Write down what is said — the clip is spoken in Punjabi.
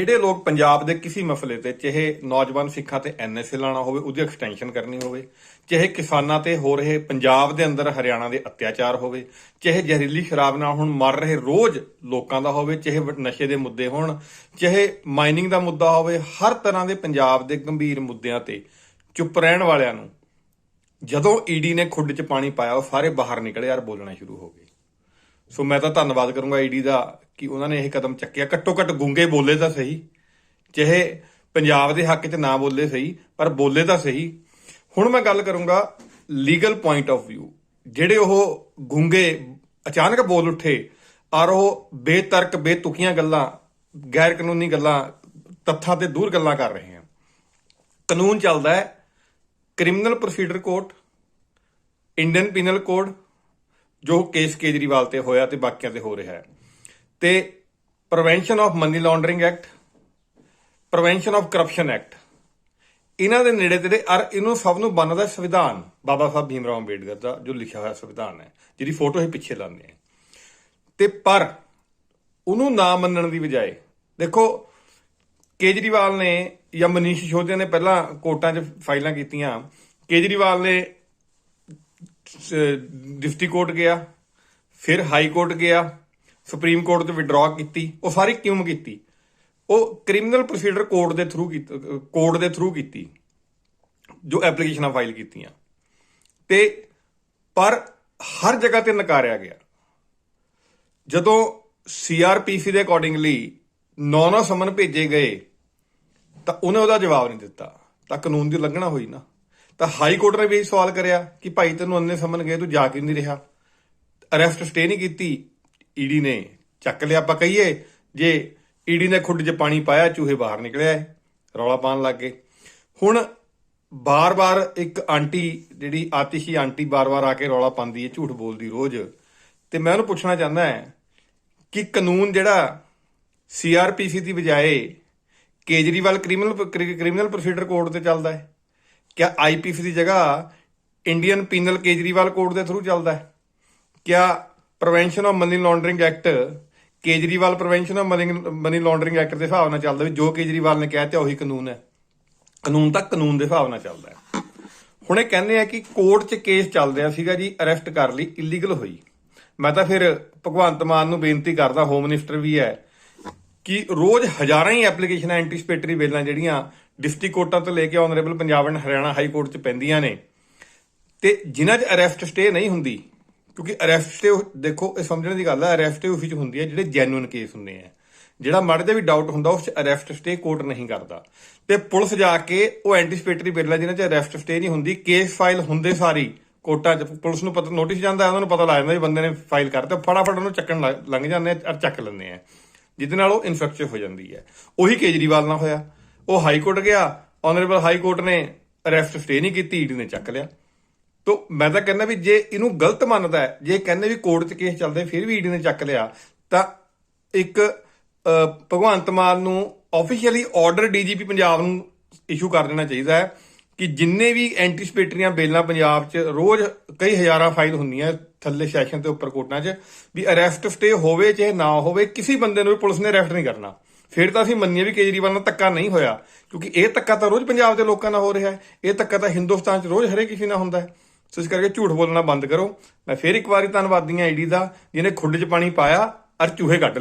ਜਿਹੜੇ ਲੋਕ ਪੰਜਾਬ ਦੇ ਕਿਸੇ ਮਸਲੇ ਤੇ, ਚਾਹੇ ਨੌਜਵਾਨ ਸਿੱਖਾਂ ਤੇ ਐਨਐਸਏ ਲਾਣਾ ਹੋਵੇ, ਉਹਦੀ ਐਕਸਟੈਂਸ਼ਨ ਕਰਨੀ ਹੋਵੇ, ਚਾਹੇ ਕਿਸਾਨਾਂ ਤੇ ਹੋ ਰਹੇ ਪੰਜਾਬ ਦੇ ਅੰਦਰ ਹਰਿਆਣਾ ਦੇ ਅਤਿਆਚਾਰ ਹੋਵੇ, ਚਾਹੇ ਜ਼ਹਿਰੀਲੀ ਸ਼ਰਾਬ ਨਾਲ ਹੁਣ ਮਰ ਰਹੇ ਰੋਜ਼ ਲੋਕਾਂ ਦਾ ਹੋਵੇ, ਚਾਹੇ ਨਸ਼ੇ ਦੇ ਮੁੱਦੇ ਹੋਣ, ਚਾਹੇ ਮਾਈਨਿੰਗ ਦਾ ਮੁੱਦਾ ਹੋਵੇ, ਹਰ ਤਰ੍ਹਾਂ ਦੇ ਪੰਜਾਬ ਦੇ ਗੰਭੀਰ ਮੁੱਦਿਆਂ ਤੇ ਚੁੱਪ ਰਹਿਣ ਵਾਲਿਆਂ ਨੂੰ ਜਦੋਂ ਈਡੀ ਨੇ ਖੁੱਡ 'ਚ ਪਾਣੀ ਪਾਇਆ, ਉਹ ਸਾਰੇ ਬਾਹਰ ਨਿਕਲੇ, ਯਾਰ ਬੋਲਣਾ ਸ਼ੁਰੂ ਹੋ ਗਏ। ਸੋ ਮੈਂ ਤਾਂ ਧੰਨਵਾਦ ਕਰੂੰਗਾ ਈਡੀ ਦਾ ਕਿ ਉਹਨਾਂ ਨੇ ਇਹ ਕਦਮ ਚੱਕਿਆ। ਘੱਟੋ ਘੱਟ ਗੁੰਗੇ ਬੋਲੇ ਤਾਂ ਸਹੀ, ਚਾਹੇ ਪੰਜਾਬ ਦੇ ਹੱਕ 'ਚ ਨਾ ਬੋਲੇ ਸਹੀ, ਪਰ ਬੋਲੇ ਤਾਂ ਸਹੀ। ਹੁਣ ਮੈਂ ਗੱਲ ਕਰੂੰਗਾ ਲੀਗਲ ਪੁਆਇੰਟ ਆਫ View ਜਿਹੜੇ ਉਹ ਗੁੰਗੇ ਅਚਾਨਕ ਬੋਲ ਉੱਠੇ, ਔਰ ਉਹ ਬੇਤਰਕ, ਬੇਤੁਕੀਆਂ ਗੱਲਾਂ ਗੈਰ ਕਾਨੂੰਨੀ ਗੱਲਾਂ, ਤੱਥਾਂ ਤੇ ਦੂਰ ਗੱਲਾਂ ਕਰ ਰਹੇ ਹਨ। ਕਾਨੂੰਨ ਚੱਲਦਾ ਹੈ criminal procedure code Indian penal code ਜੋ ਕੇਸ ਕੇਜਰੀਵਾਲ ਤੇ ਹੋਇਆ ਤੇ ਬਾਕੀਆਂ ਤੇ ਹੋ ਰਿਹਾ ਹੈ। ਤੇ prevention of money laundering act prevention of corruption act ਇਹਨਾਂ ਦੇ ਨੇੜੇ ਤੇੜੇ ਅਰ ਇਹਨੂੰ ਸਭ ਨੂੰ ਬੰਨਦਾ ਸੰਵਿਧਾਨ ਬਾਬਾ ਸਾਹਿਬ ਭੀਮ ਰਾਓ ਅੰਬੇਡਕਰ ਦਾ ਜੋ ਲਿਖਿਆ ਹੋਇਆ ਸੰਵਿਧਾਨ ਹੈ, ਜਿਹਦੀ ਫੋਟੋ ਹੀ ਪਿੱਛੇ ਲਾਉਂਦੇ ਆ ਤੇ ਪਰ ਉਹਨੂੰ ਨਾ ਮੰਨਣ ਦੀ ਬਜਾਏ, ਦੇਖੋ, ਕੇਜਰੀਵਾਲ ਨੇ ਜਾਂ ਮਨੀਸ਼ ਸਿਸੋਦੀਆ ਨੇ ਪਹਿਲਾਂ ਕੋਰਟਾਂ 'ਚ ਫਾਈਲਾਂ ਕੀਤੀਆਂ। ਕੇਜਰੀਵਾਲ ਨੇ ਡਿਸਟ੍ਰਿਕਟ ਕੋਰਟ ਗਿਆ, ਫਿਰ ਹਾਈ ਕੋਰਟ ਗਿਆ ਸੁਪਰੀਮ ਕੋਰਟ ਤੋਂ ਵਿਡਰਾਅ ਕੀਤੀ, ਉਹ ਸਾਰੀ ਕਿਉਂ ਕੀਤੀ? ਉਹ ਕ੍ਰਿਮੀਨਲ ਪ੍ਰੋਸੀਡਰ ਕੋਡ ਦੇ ਥਰੂ ਕੋਡ ਦੇ ਥਰੂ ਕੀਤੀ, ਜੋ ਐਪਲੀਕੇਸ਼ਨਾਂ ਫਾਈਲ ਕੀਤੀਆਂ। ਤੇ ਪਰ ਹਰ ਜਗ੍ਹਾ ਤੇ ਨਕਾਰਿਆ ਗਿਆ। ਜਦੋਂ ਸੀਆਰਪੀਸੀ ਦੇ ਅਕੋਰਡਿੰਗਲੀ ਨੌ ਨੌ ਸਮਨ ਭੇਜੇ ਗਏ, ਤਾਂ ਉਹਨੇ ਉਹਦਾ ਜਵਾਬ ਨਹੀਂ ਦਿੱਤਾ। ਤਾਂ ਕਾਨੂੰਨ ਦੀ ਉਲੰਘਣਾ ਹੋਈ ਨਾ। ਤਾਂ ਹਾਈ ਕੋਰਟ ਨੇ ਵੀ ਇਹ ਸਵਾਲ ਕਰਿਆ ਕਿ ਭਾਈ ਤੈਨੂੰ ਅੰਨੇ ਸਮਨ ਗਏ, ਤੂੰ ਜਾ ਕਿਉਂ ਨਹੀਂ ਰਿਹਾ? ਅਰੈਸਟ ਸਟੇ ਨਹੀਂ ਕੀਤੀ। ਈਡੀ ਨੇ ਚੱਕ ਲਿਆ ਆਪਾਂ ਕਹੀਏ, ਜੇ ਈਡੀ ਨੇ ਖੁੱਡ 'ਚ ਪਾਣੀ ਪਾਇਆ, ਚੂਹੇ ਬਾਹਰ ਨਿਕਲਿਆ ਏ ਰੌਲਾ ਪਾਉਣ ਲੱਗ ਗਏ। ਹੁਣ ਬਾਰ-ਬਾਰ ਇੱਕ ਆਂਟੀ, ਜਿਹੜੀ ਆਤਿਸ਼ੀ ਆਂਟੀ ਬਾਰ-ਬਾਰ ਆ ਕੇ ਰੌਲਾ ਪਾਉਂਦੀ ਹੈ, ਝੂਠ ਬੋਲਦੀ ਰੋਜ਼। ਤੇ ਮੈਂ ਉਹਨੂੰ ਪੁੱਛਣਾ ਚਾਹੁੰਦਾ ਹਾਂ ਕਿ ਕਾਨੂੰਨ ਜਿਹੜਾ ਸੀਆਰਪੀਸੀ ਦੀ ਬਜਾਏ Kejriwal criminal criminal procedure code ਤੇ ਚੱਲਦਾ ਹੈ? ਕਿਆ ਆਈਪੀਸੀ ਦੀ ਜਗ੍ਹਾ ਇੰਡੀਅਨ ਪੀਨਲ ਕੇਜਰੀਵਾਲ ਕੋਡ ਦੇ ਥਰੂ ਚੱਲਦਾ ਹੈ? ਕਿਆ prevention of money laundering act Kejriwal prevention of money laundering act ਦੇ ਹਿਸਾਬ ਨਾਲ ਚੱਲਦਾ ਵੀ ਜੋ ਕੇਜਰੀਵਾਲ ਨੇ ਕਹਿ ਤੇ ਉਹੀ ਕਾਨੂੰਨ ਹੈ। ਕਾਨੂੰਨ ਤਾਂ ਕਾਨੂੰਨ ਦੇ ਹਿਸਾਬ ਨਾਲ ਚੱਲਦਾ ਹੈ। ਹੁਣ ਇਹ ਕਹਿੰਦੇ ਆ ਕਿ ਕੋਰਟ 'ਚ ਕੇਸ ਚੱਲ ਰਿਹਾ ਸੀਗਾ ਜੀ ਅਰੈਸਟ ਕਰ ਲਈ ਇਲੀਗਲ ਹੋਈ। ਮੈਂ ਤਾਂ ਫਿਰ ਭਗਵੰਤ ਮਾਨ ਨੂੰ ਬੇਨਤੀ ਕਰਦਾ ਹੋਮ ਮਿਨਿਸਟਰ ਵੀ ਹੈ, ਕਿ ਰੋਜ਼ ਹਜ਼ਾਰਾਂ ਹੀ ਐਪਲੀਕੇਸ਼ਨਾਂ ਐਂਟੀਸਪੇਟਰੀ ਬੇਲਾਂ ਜਿਹੜੀਆਂ ਡਿਸਟ੍ਰਿਕਟ ਕੋਰਟਾਂ ਤੋਂ ਲੈ ਕੇ honourable Punjab and Haryana high court 'ਚ ਪੈਂਦੀਆਂ ਨੇ। ਤੇ ਜਿਨ੍ਹਾਂ 'ਚ ਅਰੈਸਟ ਸਟੇ ਨਹੀਂ ਹੁੰਦੀ ਕਿਉਂਕਿ ਅਰੈਸਟ ਸਟੇ ਦੇਖੋ, ਇਹ ਸਮਝਣ ਦੀ ਗੱਲ ਹੈ ਅਰੈਸਟ ਸਟੇ ਉਸ 'ਚ ਹੁੰਦੀ ਹੈ ਜਿਹੜੇ ਜੈਨੂਇਨ ਕੇਸ ਹੁੰਦੇ ਆ। ਜਿਹੜਾ ਮਾੜੇ ਜਿਹਾ ਵੀ ਡਾਊਟ ਹੁੰਦਾ, ਉਸ 'ਚ ਅਰੈਸਟ ਸਟੇ ਕੋਰਟ ਨਹੀਂ ਕਰਦਾ। ਤੇ ਪੁਲਿਸ ਜਾ ਕੇ ਉਹ ਐਂਟੀਸਪੇਟਰੀ ਬਿੱਲ ਹੈ ਜਿਹਨਾਂ 'ਚ ਅਰੈਸਟ ਸਟੇ ਨਹੀਂ ਹੁੰਦੀ ਕੇਸ ਫਾਈਲ ਹੁੰਦੇ ਸਾਰੀ ਕੋਰਟਾਂ 'ਚ। ਪੁਲਿਸ ਨੂੰ ਪਤਾ ਨੋਟਿਸ ਜਾਂਦਾ, ਉਹਨਾਂ ਨੂੰ ਪਤਾ ਲੱਗ ਜਾਂਦਾ ਵੀ ਬੰਦੇ ਨੇ ਫਾਈਲ ਕਰਤਾ, ਫਟਾਫਟ ਉਹਨੂੰ ਚੱਕਣ ਲੱਗ- ਲੰਘ ਜਾਂਦੇ ਆ ਔਰ ਚੱਕ ਲੈਂਦੇ ਆ। ਜਿਹਦੇ ਨਾਲ ਉਹ ਇਨਫੈਕਟਿਵ ਹੋ ਜਾਂਦੀ ਹੈ ਉਹੀ ਕੇਜਰੀਵਾਲ ਨਾਲ ਹੋਇਆ। ਉਹ ਹਾਈ ਕੋਰਟ ਗਿਆ ਆਨਰੇਬਲ ਹਾਈ ਕੋਰਟ ਨੇ ਅਰੈਸਟ ਸਟੇ ਨਹੀਂ ਕੀਤੀ, ਈਡੀ ਨੇ ਚੱਕ ਲਿਆ। ਤੋ ਮੈਂ ਤਾਂ ਕਹਿੰਦਾ ਵੀ ਜੇ ਇਹਨੂੰ ਗਲਤ ਮੰਨਦਾ ਜੇ ਕਹਿੰਦੇ ਵੀ ਕੋਰਟ 'ਚ ਕੇਸ ਚੱਲਦੇ ਫਿਰ ਵੀ ਈਡੀ ਨੇ ਚੱਕ ਲਿਆ, ਤਾਂ ਇੱਕ ਭਗਵੰਤ ਮਾਨ ਨੂੰ ਆਫੀਸ਼ੀਅਲੀ ਆਰਡਰ ਡੀਜੀਪੀ ਪੰਜਾਬ ਨੂੰ ਇਸ਼ੂ ਕਰ ਦੇਣਾ ਚਾਹੀਦਾ ਹੈ ਕਿ ਜਿੰਨੇ ਵੀ ਐਂਟੀਸਪੇਟਰੀਆਂ ਬੇਲਾਂ ਪੰਜਾਬ 'ਚ ਰੋਜ਼ ਕਈ ਹਜ਼ਾਰਾਂ ਫਾਈਲ ਹੁੰਦੀਆਂ ਥੱਲੇ ਸੈਸ਼ਨ ਤੇ ਉੱਪਰ ਕੋਰਟਾਂ 'ਚ, ਵੀ ਅਰੈਸਟ ਸਟੇ ਹੋਵੇ ਚਾਹੇ ਨਾ ਹੋਵੇ, ਕਿਸੇ ਬੰਦੇ ਨੂੰ ਵੀ ਪੁਲਿਸ ਨੇ ਅਰੈਸਟ ਨਹੀਂ ਕਰਨਾ। ਫਿਰ ਤਾਂ ਅਸੀਂ ਮੰਨੀਏ ਵੀ ਕੇਜਰੀਵਾਲ ਨਾਲ ਧੱਕਾ ਨਹੀਂ ਹੋਇਆ, ਕਿਉਂਕਿ ਇਹ ਧੱਕਾ ਤਾਂ ਰੋਜ਼ ਪੰਜਾਬ ਦੇ ਲੋਕਾਂ ਨਾਲ ਹੋ ਰਿਹਾ ਹੈ, ਇਹ ਧੱਕਾ ਤਾਂ ਹਿੰਦੁਸਤਾਨ 'ਚ ਰੋਜ਼ ਹਰੇਕ ਕਿਸੇ ਨਾਲ ਹੁੰਦਾ ਹੈ। ਸੋ ਇਸ ਕਰਕੇ ਝੂਠ ਬੋਲਣਾ ਬੰਦ ਕਰੋ। ਮੈਂ ਫਿਰ ਇੱਕ ਵਾਰੀ ਧੰਨਵਾਦੀ ਹਾਂ ਈਡੀ ਦਾ, ਜਿਹਨੇ ਖੁੱਡ 'ਚ ਪਾਣੀ ਪਾਇਆ ਔਰ ਚੂਹੇ ਕੱਢ